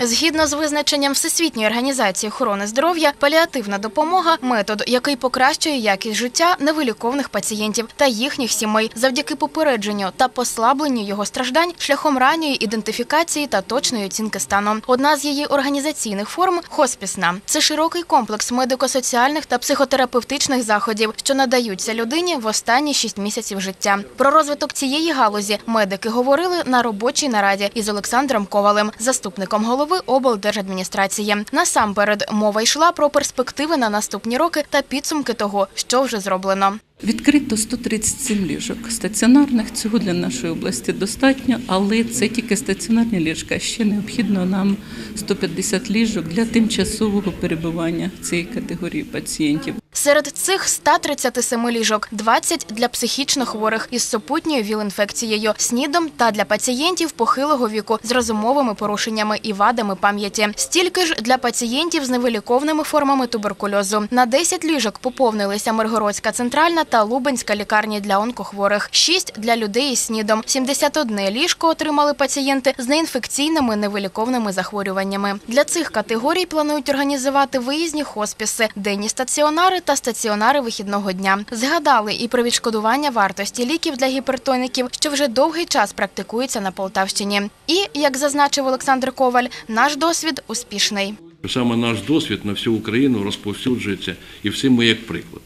Згідно з визначенням Всесвітньої організації охорони здоров'я, паліативна допомога метод, який покращує якість життя невиліковних пацієнтів та їхніх сімей завдяки попередженню та послабленню його страждань шляхом ранньої ідентифікації та точної оцінки стану. Одна з її організаційних форм хоспісна. Це широкий комплекс медико-соціальних та психотерапевтичних заходів, що надаються людині в останні шість місяців життя. Про розвиток цієї галузі медики говорили на робочій нараді із Олександром Ковалем, заступником голови облдержадміністрації. Насамперед мова йшла про перспективи на наступні роки та підсумки того, що вже зроблено. Відкрито 137 ліжок. Стаціонарних цього для нашої області достатньо, але це тільки стаціонарні ліжка. Ще необхідно нам 150 ліжок для тимчасового перебування цієї категорії пацієнтів. Серед цих 137 ліжок 20 для психічно хворих із супутньою ВІЛ-інфекцією, снідом та для пацієнтів похилого віку з розумовими порушеннями і вадами пам'яті. Стільки ж для пацієнтів з невиліковними формами туберкульозу. На 10 ліжок поповнилися Миргородська центральна та Лубенська лікарні для онкохворих. 6 для людей із снідом. 71 ліжко отримали пацієнти з неінфекційними невиліковними захворюваннями. Для цих категорій планують організувати виїзні хосписи, денні стаціонари та стаціонари вихідного дня. Згадали і про відшкодування вартості ліків для гіпертоників, що вже довгий час практикується на Полтавщині. І, як зазначив Олександр Коваль, наш досвід успішний. Саме наш досвід на всю Україну розповсюджується і всім ми як приклад.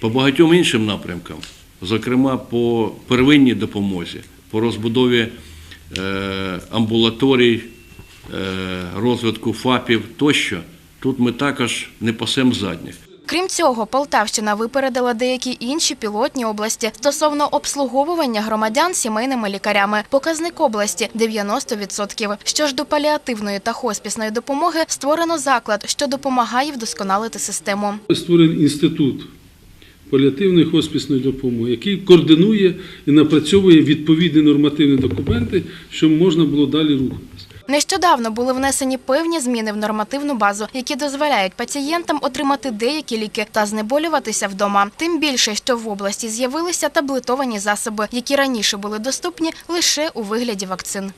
По багатьом іншим напрямкам, зокрема по первинній допомозі, по розбудові е, амбулаторій, е, розвитку ФАПів тощо, тут ми також не пасем задніх. Крім цього, Полтавщина випередила деякі інші пілотні області стосовно обслуговування громадян сімейними лікарями. Показник області 90%. Що ж до паліативної та хоспісної допомоги створено заклад, що допомагає вдосконалити систему. Створений інститут паліативної хоспісної допомоги, який координує і напрацьовує відповідні нормативні документи, щоб можна було далі рухатися. Нещодавно були внесені певні зміни в нормативну базу, які дозволяють пацієнтам отримати деякі ліки та знеболюватися вдома. Тим більше, що в області з'явилися таблетовані засоби, які раніше були доступні лише у вигляді вакцин.